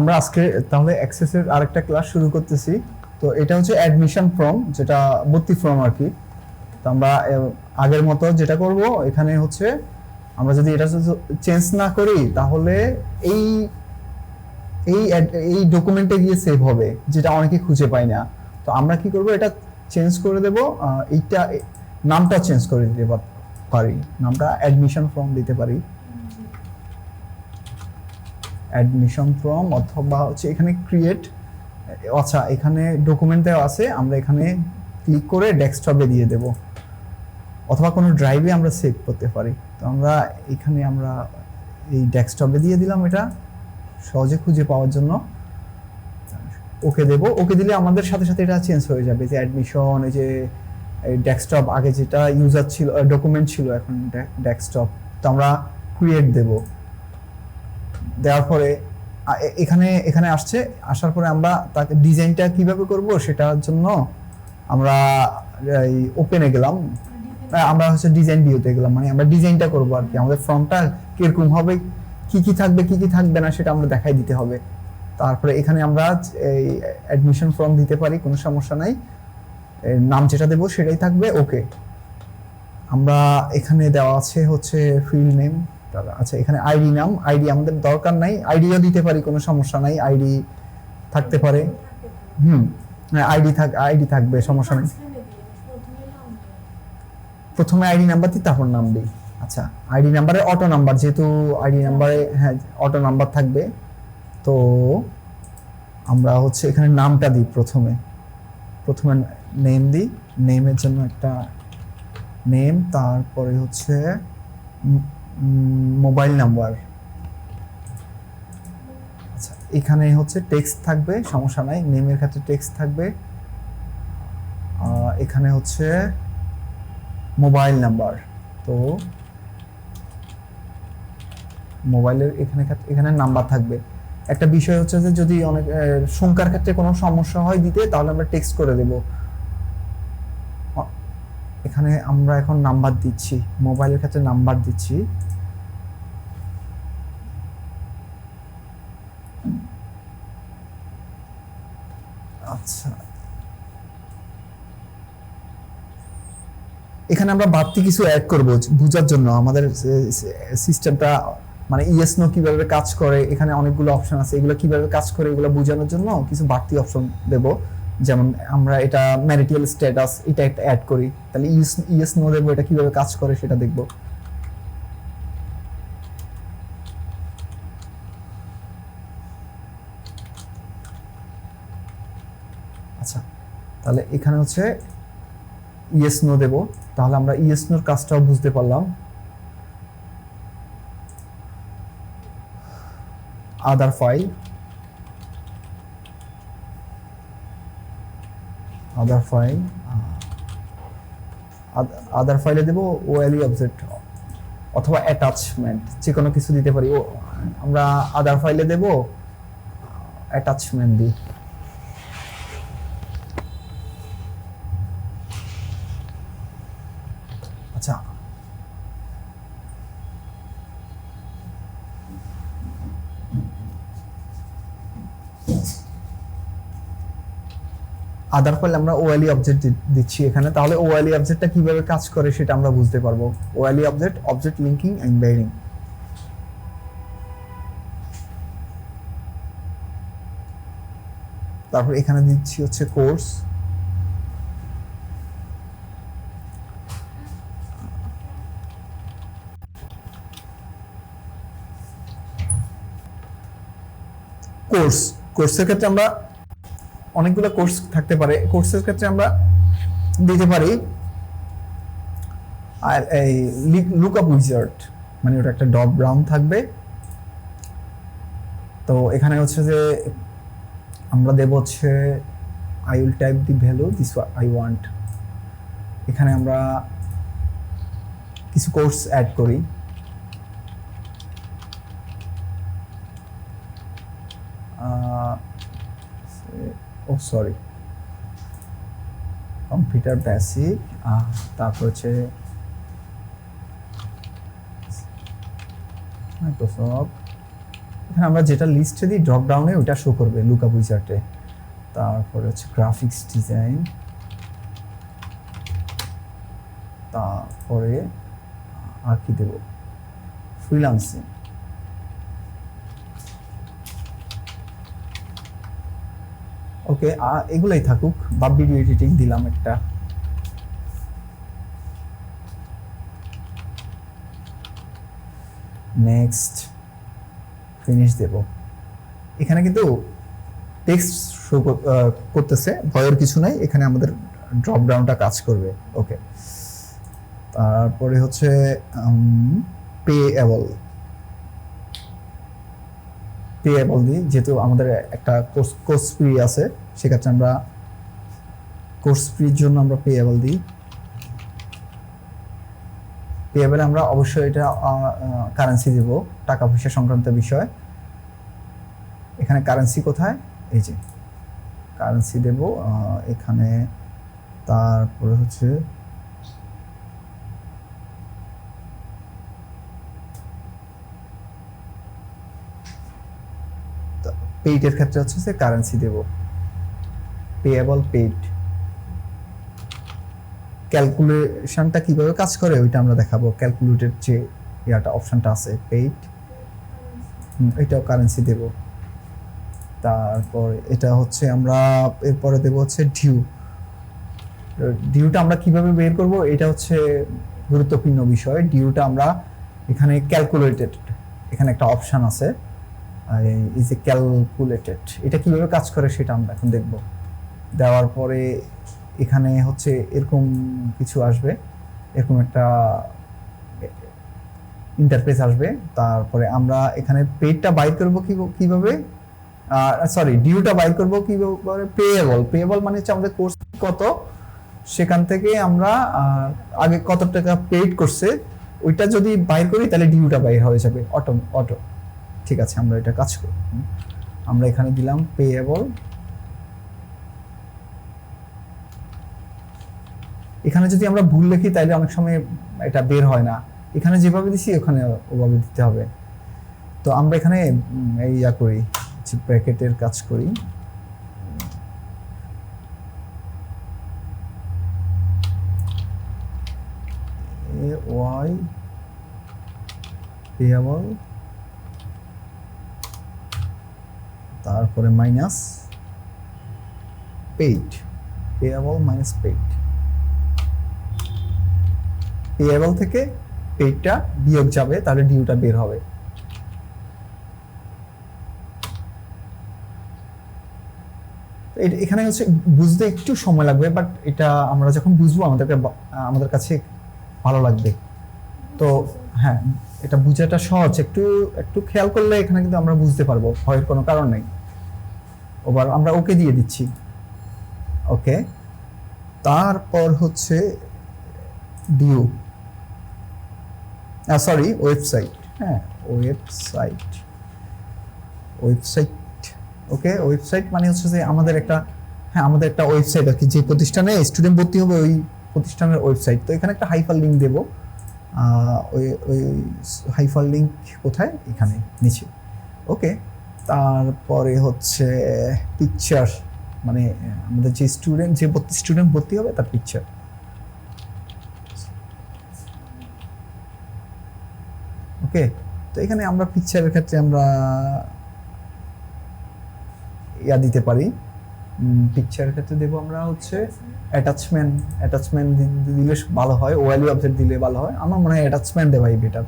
আমরা আজকে তাহলে অ্যাক্সেসের আরেকটা ক্লাস শুরু করতেছি। তো এটা হচ্ছে অ্যাডমিশন ফর্ম যেটা ভর্তি ফর্ম আর কি। তো আমরা আগের মতো যেটা করব, এখানে হচ্ছে আমরা যদি এটা চেঞ্জ না করি, তাহলে এই এই এই ডকুমেন্টে গিয়ে সেভ হবে, যেটা অনেকে খুঁজে পায় না। তো আমরা কি করব, এটা চেঞ্জ করে দেব এইটা নামটা চেঞ্জ করে দিতে পারি। নামটা অ্যাডমিশন ফর্ম দিতে পারি। অ্যাডমিশন ফর্ম অথবা হচ্ছে এখানে ক্রিয়েট আচ্ছা এখানে ডকুমেন্ট দেওয়া আছে, আমরা এখানে ক্লিক করে ডেস্কটপে দিয়ে দেব। অথবা কোনো ড্রাইভে আমরা সেভ করতে পারি। তো আমরা এখানে আমরা এই ডেস্কটপে দিয়ে দিলাম এটা, সহজে খুঁজে পাওয়ার জন্য। ওকে দেব। ওকে দিলে আমাদের সাথে সাথে এটা চেঞ্জ হয়ে যাবে। যে অ্যাডমিশন এই যে ডেস্কটপ আগে যেটা ইউজার ছিল ডকুমেন্ট ছিল এখন ডেস্কটপ তো আমরা ক্রিয়েট দেব। দেওয়ার পরে এখানে এখানে আসছে, আসার পরে আমরা তাকে ডিজাইনটা কীভাবে করব সেটার জন্য আমরা, এই ওপেনে গেলাম। আমরা হচ্ছে ডিজাইন ভিউতে গেলাম মানে আমরা ডিজাইনটা করব আর কি। আমাদের ফর্মটা কীরকম হবে, কি কি থাকবে, কি কি থাকবে না সেটা আমরা দেখাই দিতে হবে। তারপরে এখানে আমরা, এই অ্যাডমিশন ফর্ম দিতে পারি, কোনো সমস্যা নাই। নাম যেটা দেবো সেটাই থাকবে ওকে আমরা এখানে দেওয়া আছে হচ্ছে ফিল্ড নেম আচ্ছা এখানে আইডি নাম? আইডি আমাদের দরকার নাই। আইডিও দিতে পারি, কোনো সমস্যা নাই। আইডি থাকতে পারে। হুম আইডি থাক আইডি থাকবে, সমস্যা নেই। প্রথমে আইডি নাম্বার দিই, তারপর নাম দিই। আচ্ছা আইডি নাম্বারে অটো নাম্বার যেহেতু আইডি নাম্বারে হ্যাঁ অটো নাম্বার থাকবে। তো আমরা হচ্ছে এখানে নামটা দিই প্রথমে। প্রথমে নেম দিই। নেমের জন্য একটা নেম তারপরে হচ্ছে মোবাইল নাম্বার। আচ্ছা এখানে হচ্ছে টেক্সট থাকবে, সমস্যা নাই নেমের ক্ষেত্রে টেক্সট থাকবে। এখানে হচ্ছে মোবাইল নাম্বার। তো মোবাইলের এখানে এখানে নাম্বার থাকবে। একটা বিষয় হচ্ছে যে যদি অনেক সংখ্যার ক্ষেত্রে কোনো সমস্যা হয় দিতে, তাহলে আমরা টেক্সট করে দেব। এখানে আমরা এখন নাম্বার দিচ্ছি, মোবাইলের ক্ষেত্রে নাম্বার দিচ্ছি আচ্ছা এখানে আমরা বাড়তি কিছু অ্যাড করব বোঝার জন্য। আমাদের সিস্টেমটা মানে ইয়েস নো কীভাবে কাজ করে, এখানে অনেকগুলো অপশন আছে। এগুলো কীভাবে কাজ করে, এগুলো বোঝানোর জন্য কিছু বাড়তি অপশন দেব। যেমন আমরা এটা ম্যারিটাল স্ট্যাটাস এটা একটা অ্যাড করি। তাহলে ইয়েস ইয়েস নো দেবো, এটা কীভাবে কাজ করে সেটা দেখব। আচ্ছা তাহলে এখানে হচ্ছে ইয়েস নো দেব। তাহলে আমরা ইয়েস নোর কাজটাও বুঝতে পারলাম। আদার ফাইল আদার ফাইল আদার ফাইলে দেব ওএলই অবজেক্ট অথবা অ্যাটাচমেন্ট যে কোনো কিছু দিতে পারি। ও, আমরা আদার ফাইলে দেব অ্যাটাচমেন্ট দিই আচ্ছা আদার ফাইল আমরা ওয়ালি অবজেক্ট দিচ্ছি এখানে। তাহলে ওয়ালি অবজেক্টটা কীভাবে কাজ করে সেটা আমরা বুঝতে পারব। ওয়ালি object object linking and bearing তারপর এখানে দিচ্ছি হচ্ছে কোর্স কোর্স কোর্সের ক্ষেত্রে আমরা অনেকগুলো কোর্স থাকতে পারে। কোর্সের ক্ষেত্রে আমরা দিতে পারি, আর এই লুক আপ উইজার্ড মানে ওটা একটা ডব ব্রাউন থাকবে। তো এখানে হচ্ছে যে আমরা দেব হচ্ছে I will type the value this I want এখানে আমরা কিছু কোর্স অ্যাড করি। ও সরি কম্পিউটার বেসিক তারপর হচ্ছে মাইক্রোসফট এখানে আমরা যেটা লিস্টে দিই ড্রপ ডাউনে ওটা শো করবে লুকআপ উইজার্টে তারপরে হচ্ছে গ্রাফিক্স ডিজাইন তারপরে, আর কি দেব? ফ্রিলান্সিং ওকে এগুলাই থাকুক। বা ভিডিও এডিটিং দিলাম একটা। নেক্সট ফিনিশ দেব। এখানে কিন্তু টেক্সট শো করতেছে, ভয়ের কিছু নাই, এখানে আমাদের ড্রপ ডাউনটা কাজ করবে। ওকে। তারপরে হচ্ছে পে অ্যাবল পে অ্যাবল দিই যেহেতু আমাদের একটা কোর্স কোর্স ফ্রি আছে, সেক্ষেত্রে আমরা কোর্স ফ্রির জন্য আমরা পে অ্যাবল দিই। পেয়েবেল আমরা অবশ্যই এটা কারেন্সি দেব, টাকা পয়সা সংক্রান্ত বিষয়। এখানে কারেন্সি কোথায়? এই যে কারেন্সি দেব এখানে, তারপরে হচ্ছে পেইডের ক্ষেত্রে হচ্ছে যে কারেন্সি দেব। পেয়েবল পেইড ক্যালকুলেশনটা কীভাবে কাজ করে ওইটা আমরা দেখাবো। ক্যালকুলেটেড যে ইয়াটা অপশনটা আছে পেইড এটাও কারেন্সি দেব। তারপর এটা হচ্ছে আমরা এরপরে দেব হচ্ছে ডিউ ডিউটা আমরা কীভাবে বের করব? এটা হচ্ছে গুরুত্বপূর্ণ বিষয়। ডিউটা আমরা এখানে ক্যালকুলেটেড এখানে একটা অপশন আছে। ইজ এ ক্যালকুলেটেড এটা কীভাবে কাজ করে সেটা আমরা এখন দেখব। দেওয়ার পরে এখানে হচ্ছে এরকম কিছু আসবে, এরকম একটা ইন্টারফেস আসবে। তারপরে আমরা এখানে পেডটা বাইর করব কীভাবে? সরি ডিউটা বাইর করব কীভাবে? পেয়েবল পেয়েবল মানে হচ্ছে আমাদের কোর্স কত? সেখান থেকে আমরা আগে কত টাকা পেড করছে, ওইটা যদি বাইর করি তাহলে ডিউটা বাইর হয়ে যাবে। Auto auto. ঠিক আছে, আমরা এটা কাজ করি। আমরা এখানে দিলাম পেয়েবল এখানে যদি আমরা ভুল লিখি তাহলে অনেক সময় এটা বের হয় না। এখানে যেভাবে দিছি, ওখানে ওভাবে দিতে হবে। তো আমরা এখানে এই ইয়া করি ব্র্যাকেটের কাজ করি। এ ওয়াই পেয়াবল তারপরে minus paid payable minus paid payable থেকে পেইডটা বিয়োগ যাবে, তাহলে ডিউটা বের হবে। এখানে হচ্ছে বুঝতে একটু সময় লাগবে বাট এটা আমরা যখন বুঝব, আমাদেরকে আমাদের কাছে ভালো লাগবে। তো হ্যাঁ এটা বুঝাটা সহজ। একটু একটু খেয়াল করলে এখানে কিন্তু আমরা বুঝতে পারব, ভয়ের কোনো কারণ নেই। ওবার আমরা ওকে দিয়ে দিচ্ছি। ওকে? তারপর হচ্ছে ডিউ। সরি ওয়েবসাইট হ্যাঁ ওয়েবসাইট ওয়েবসাইট ওকে ওয়েবসাইট মানে হচ্ছে যে আমাদের একটা হ্যাঁ আমাদের একটা ওয়েবসাইট আর কি। যে প্রতিষ্ঠানে স্টুডেন্ট ভর্তি হবে, ওই প্রতিষ্ঠানের ওয়েবসাইট তো এখানে একটা হাইফার লিঙ্ক দেবো ওই ওই হাইফার লিঙ্ক কোথায়? এখানে, নিচে। ওকে তারপরে হচ্ছে পিকচার মানে আমাদের যে স্টুডেন্ট যে স্টুডেন্ট ভর্তি হবে তার পিকচার ওকে তো এখানে আমরা পিকচারের ক্ষেত্রে আমরা ইয়া দিতে পারি। পিকচারের ক্ষেত্রে দেবো আমরা হচ্ছে অ্যাটাচমেন্ট অ্যাটাচমেন্ট দিলে ভালো হয় ওয়ালি অবজেক্ট দিলে ভালো হয়। আমার মনে হয় অ্যাটাচমেন্ট দেওয়াই বেটার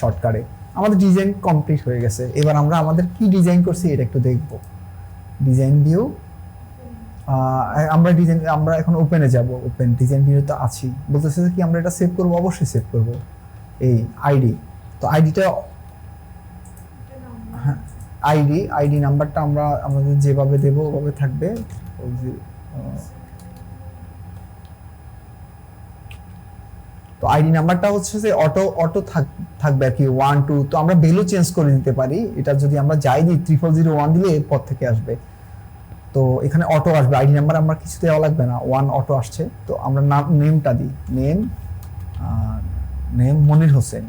শর্টকাটে আমাদের ডিজাইন কমপ্লিট হয়ে গেছে। এবার আমরা আমাদের কি ডিজাইন করছি এটা একটু দেখব। ডিজাইন ভিউ আমরা ডিজাইন আমরা এখন ওপেনে যাব। ওপেন ডিজাইন ভিউ তো আছি। বলতেছে কি, আমরা এটা সেভ করব? অবশ্যই সেভ করব। এই আইডি তো আইডিটা হ্যাঁ আইডি আইডি নাম্বারটা আমরা আমাদের যেভাবে দেবো, ওভাবে থাকবে ওই যে, আহ, তো আইডি নাম্বারটা হচ্ছে যে অটো অটো থাকবে আর কি ওয়ান টু তো আমরা ভ্যালু চেঞ্জ করে দিতে পারি। এটা যদি আমরা যাই দিই ট্রিপল জিরো ওয়ান দিলে এরপর থেকে আসবে। তো এখানে অটো আসবে। আইডি নাম্বার আমার কিছু দেওয়া লাগবে না। ওয়ান অটো আসছে। তো আমরা নাম নেমটা দিই। Name name Monir Hossain.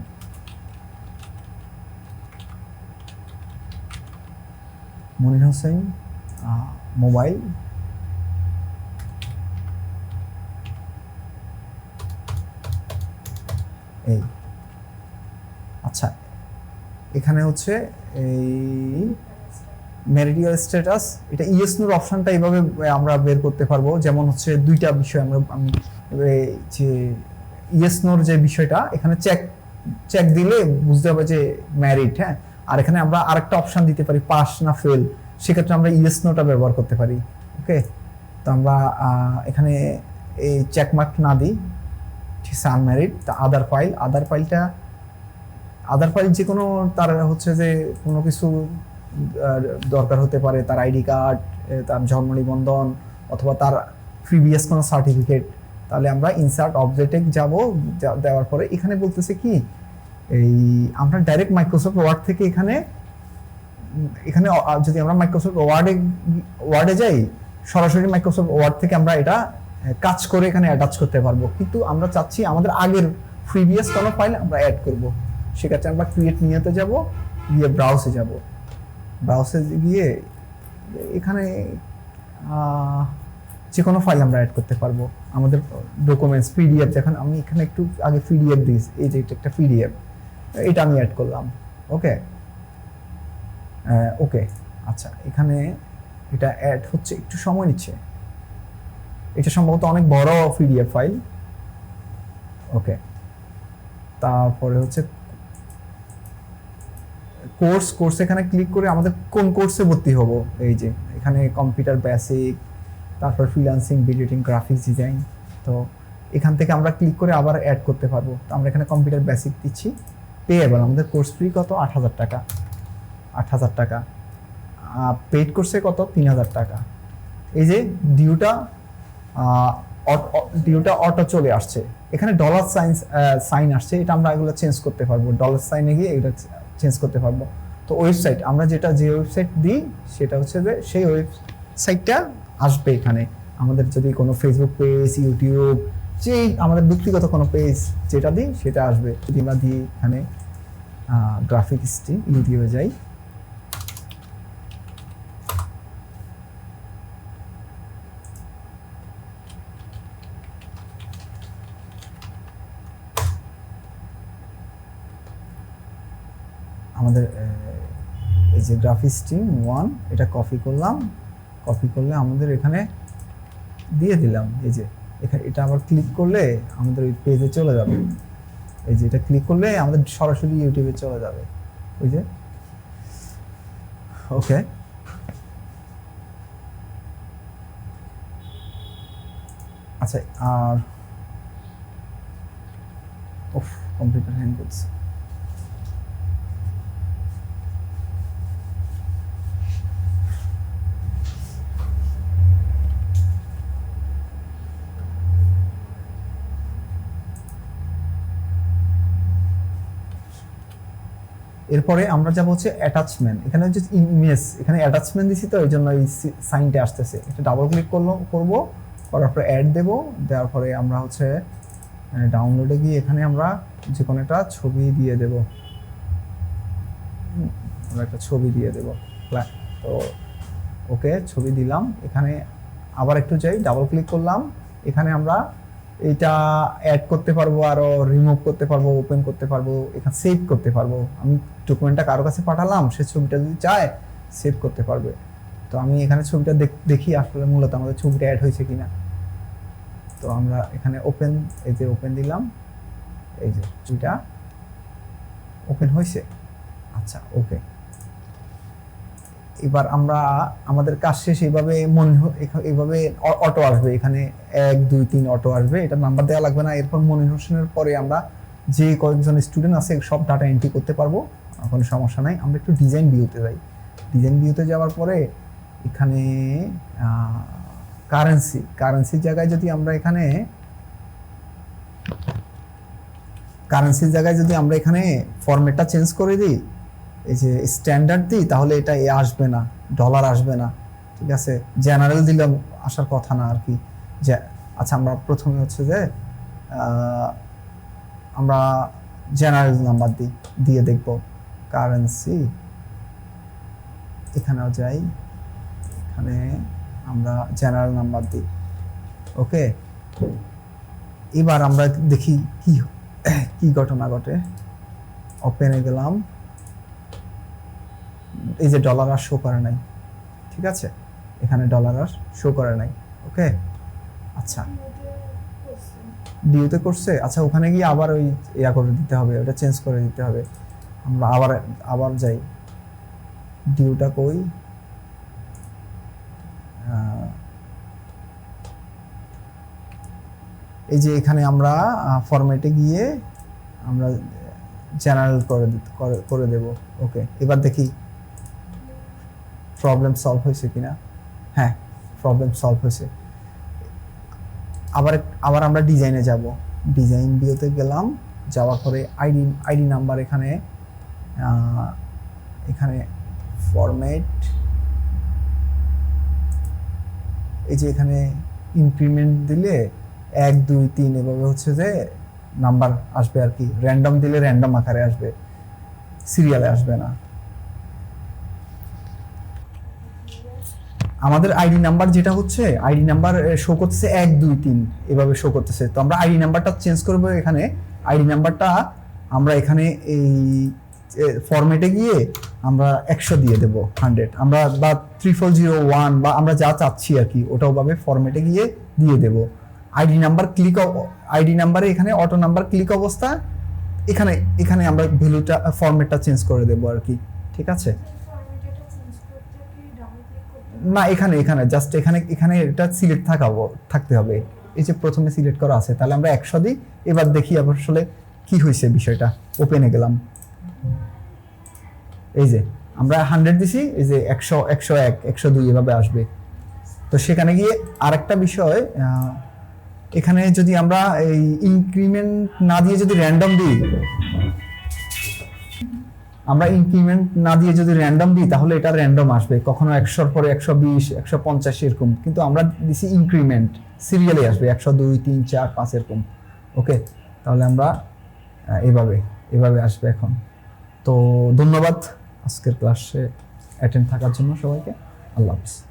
Monir Hossain mobile এই। আচ্ছা এখানে হচ্ছে এই ম্যারিডিয়াল স্ট্যাটাস, এটা ইএসনোর অপশনটা এইভাবে আমরা বের করতে পারব। যেমন হচ্ছে দুইটা বিষয় আমরা, আমি যে ইএসনোর যে বিষয়টা, এখানে চেক চেক দিলে বুঝতে হবে যে ম্যারিড হ্যাঁ? আর এখানে আমরা আরেকটা অপশন দিতে পারি পাস না ফেল সেক্ষেত্রে আমরা ইএসনোটা ব্যবহার করতে পারি ওকে তো আমরা এখানে এই চেকমার্ক না দিই। আছে আনম্যারিড তা আদার ফাইল আদার ফাইলটা আদার ফাইল যে কোনো তার হচ্ছে যে কোনো কিছু দরকার হতে পারে, তার আইডি কার্ড তার জন্ম নিবন্ধন অথবা তার প্রিভিয়াস কোনো সার্টিফিকেট তাহলে আমরা ইনসার্ট অবজেক্টে যাব দেওয়ার পরে এখানে বলতেছে কি, এই আমরা ডাইরেক্ট মাইক্রোসফট ওয়ার্ড থেকে এখানে এখানে যদি আমরা মাইক্রোসফট ওয়ার্ডে ওয়ার্ডে যাই, সরাসরি মাইক্রোসফট ওয়ার্ড থেকে আমরা এটা কাজ করে এখানে অ্যাটাচ করতে পারব। কিন্তু আমরা চাচ্ছি আমাদের আগের প্রিভিয়াস কোনো ফাইল আমরা অ্যাড করব। সেক্ষেত্রে আমরা ক্রিয়েট নিয়েতে যাব, গিয়ে ব্রাউসে যাব। ব্রাউসে গিয়ে এখানে যে কোনো ফাইল আমরা অ্যাড করতে পারব। আমাদের ডকুমেন্টস পিডিএফ যখন আমি এখানে একটু আগে পিডিএফ দিই এই যে এটা একটা পিডিএফ এটা আমি অ্যাড করলাম ওকে ওকে আচ্ছা এখানে এটা অ্যাড হচ্ছে, একটু সময় নিচ্ছে। এটা সম্ভবত অনেক বড় পিডিএফ ফাইল। ওকে। তারপরে হচ্ছে কোর্স কোর্স এখানে ক্লিক করে আমাদের কোন কোর্সে ভর্তি হব? এই যে, এখানে কম্পিউটার বেসিক, তারপর ফ্রিল্যান্সিং ভিডিওটিং গ্রাফিক্স ডিজাইন। তো এখান থেকে আমরা ক্লিক করে আবার অ্যাড করতে পারব। তো আমরা এখানে কম্পিউটার বেসিক দিচ্ছি। পেয়েবল, আমাদের কোর্স ফি কত? আট হাজার টাকা। আট হাজার টাকা। পেড কোর্সে কত? তিন হাজার টাকা। এই যে ডিউটা ডিউটা অটো চলে আসছে। এখানে ডলার সাইন সাইন আসছে। এটা আমরা এগুলো চেঞ্জ করতে পারব। ডলার সাইনে গিয়ে এটা চেঞ্জ করতে পারব। তো ওয়েবসাইট আমরা যেটা যে ওয়েবসাইট দিই, সেটা হচ্ছে যে সেই ওয়েবসাইটটা আসবে এখানে। আমাদের যদি কোনো ফেসবুক পেজ ইউটিউব যেই আমাদের ব্যক্তিগত কোনো পেজ যেটা দিই, সেটা আসবে। যদি আমরা দিই এখানে গ্রাফিক্সটি ইউটিউবে যাই। আমাদের এই যে গ্রাফিক্স টিম ওয়ান এটা কপি করলাম। কপি করলে আমাদের এখানে দিয়ে দিলাম। এই যে এখানে এটা আবার ক্লিক করলে আমাদের ওই পেজে চলে যাবে। এই যে, এটা ক্লিক করলে আমাদের সরাসরি ইউটিউবে চলে যাবে। ওই যে ওকে আচ্ছা আর ওফ কম্পিউটার হ্যাং করছে। এরপরে আমরা যাব হচ্ছে অ্যাটাচমেন্ট এখানে হচ্ছে ইমেজ এখানে অ্যাটাচমেন্ট দিছি তো এই জন্য এই সাইনটা আসতেছে। এটা ডাবল ক্লিক করল, করব, করার পরে অ্যাড দেবো, দেওয়ার পরে আমরা হচ্ছে ডাউনলোডে গিয়ে এখানে আমরা যে কোনো একটা ছবি দিয়ে দেব। আমরা একটা ছবি দিয়ে দেব। তো ওকে, ছবি দিলাম। এখানে আবার একটু যাই ডাবল ক্লিক করলাম। এখানে আমরা এটা অ্যাড করতে পারব, আরও রিমুভ করতে পারব ওপেন করতে পারব, এখানে সেভ করতে পারব। আমি ডকুমেন্টটা কারও কাছে পাঠালাম, সে ছবিটা যদি চায় সেভ করতে পারবে। তো আমি এখানে ছবিটা দেখ- আসলে মূলত আমাদের ছবিটা অ্যাড হয়েছে কিনা। তো আমরা এখানে ওপেন এই যে ওপেন দিলাম, এই যে ছবিটা ওপেন হয়েছে। আচ্ছা ওকে এবার আমরা, আমাদের কাজ শেষ, এইভাবে মনে এইভাবে অটো আসবে। এখানে এক, দুই, তিন অটো আসবে। এটা নাম্বার দেওয়া লাগবে না। এরপর মনির হোসেনের পরে আমরা যে কয়েকজন স্টুডেন্ট আছে, সব ডাটা এন্ট্রি করতে পারব। কোনো সমস্যা নাই। আমরা একটু ডিজাইন ভিউতে যাই। ডিজাইন ভিউতে যাওয়ার পরে এখানে কারেন্সি কারেন্সির জায়গায় যদি আমরা এখানে কারেন্সির জায়গায় যদি আমরা এখানে ফরম্যাটটা চেঞ্জ করে দিই এই যে স্ট্যান্ডার্ড দিই, তাহলে এটা এ আসবে না ডলার আসবে না, ঠিক আছে? জেনারেল দিলাম আসার কথা না আর কি। যে আচ্ছা আমরা প্রথমে হচ্ছে যে আমরা জেনারেল নাম্বার দিই, দিয়ে দেখব। কারেন্সি এখানেও যাই, এখানে আমরা জেনারেল নাম্বার দিই ওকে এবার আমরা দেখি কি কি ঘটনা ঘটে। ওপেনে গেলাম। এই যে ডলার আর শো করে নাই, ঠিক আছে? এখানে ডলার আর শো করে নাই, ওকে? আচ্ছা। ডিউতে করছে? আচ্ছা ওখানে গিয়ে আবার ওই ইয়া করে দিতে হবে, ওটা চেঞ্জ করে দিতে হবে। আমরা আবার আবার যাই। ডিউটা কই? এই যে এখানে আমরা ফরম্যাটে গিয়ে আমরা জেনারেল করে, করে- দেব, ওকে? এবার দেখি। প্রবলেম সলভ হয়েছে কিনা? হ্যাঁ প্রবলেম সলভ হয়েছে। আবার আবার আমরা ডিজাইনে যাব। ডিজাইন ভিউতে গেলাম, যাওয়ার পরে আইডি আইডি নাম্বার এখানে এখানে ফরম্যাট এই যে এখানে ইনক্রিমেন্ট দিলে এক, দুই, তিন, এভাবে হচ্ছে যে নাম্বার আসবে আর কি। র্যান্ডম দিলে র্যান্ডম আকারে আসবে। সিরিয়ালে আসবে না। আমাদের আইডি নাম্বার যেটা হচ্ছে, আইডি নাম্বার শো করতেছে এক, দুই, তিন, এভাবে শো করতেছে। তো আমরা আইডি নাম্বারটা চেঞ্জ করব এখানে। আইডি নাম্বারটা আমরা এখানে এই ফরম্যাটে গিয়ে আমরা একশো দিয়ে দেব হান্ড্রেড আমরা বা থ্রি ফোর জিরো ওয়ান বা আমরা যা চাচ্ছি আর কি, ওটা ওভাবে ফরম্যাটে গিয়ে দিয়ে দেব। আইডি নাম্বার ক্লিক আইডি নাম্বারে এখানে অটো নাম্বার ক্লিক অবস্থা, এখানে এখানে আমরা ভ্যালুটা ফরম্যাটটা চেঞ্জ করে দেবো আর কি, ঠিক আছে? না, এখানে এখানে জাস্ট এখানে এখানে এটা সিলেক্ট থাকাবো থাকতে হবে। এই যে প্রথমে সিলেক্ট করা আছে, তাহলে আমরা একশো দিই। এবার দেখি আবার আসলে কি হয়েছে বিষয়টা। ওপেনে গেলাম। এই যে, আমরা হান্ড্রেড দিছি, এই যে একশো একশো এক, একশো দুই এভাবে আসবে। তো সেখানে গিয়ে আরেকটা বিষয় এখানে যদি আমরা এই ইনক্রিমেন্ট না দিয়ে যদি র্যান্ডম দিই আমরা ইনক্রিমেন্ট না দিয়ে যদি র্যান্ডম দিই, তাহলে এটা র্যান্ডম আসবে। কখনো একশোর পরে একশো বিশ, একশো পঞ্চাশ এরকম। কিন্তু আমরা দিছি ইনক্রিমেন্ট সিরিয়ালে আসবে, একশো দুই, তিন, চার, পাঁচ এরকম। ওকে? তাহলে আমরা এভাবে এভাবে আসবে এখন। তো ধন্যবাদ আজকের ক্লাসে অ্যাটেন্ড থাকার জন্য সবাইকে। আল্লাহ হাফিজ।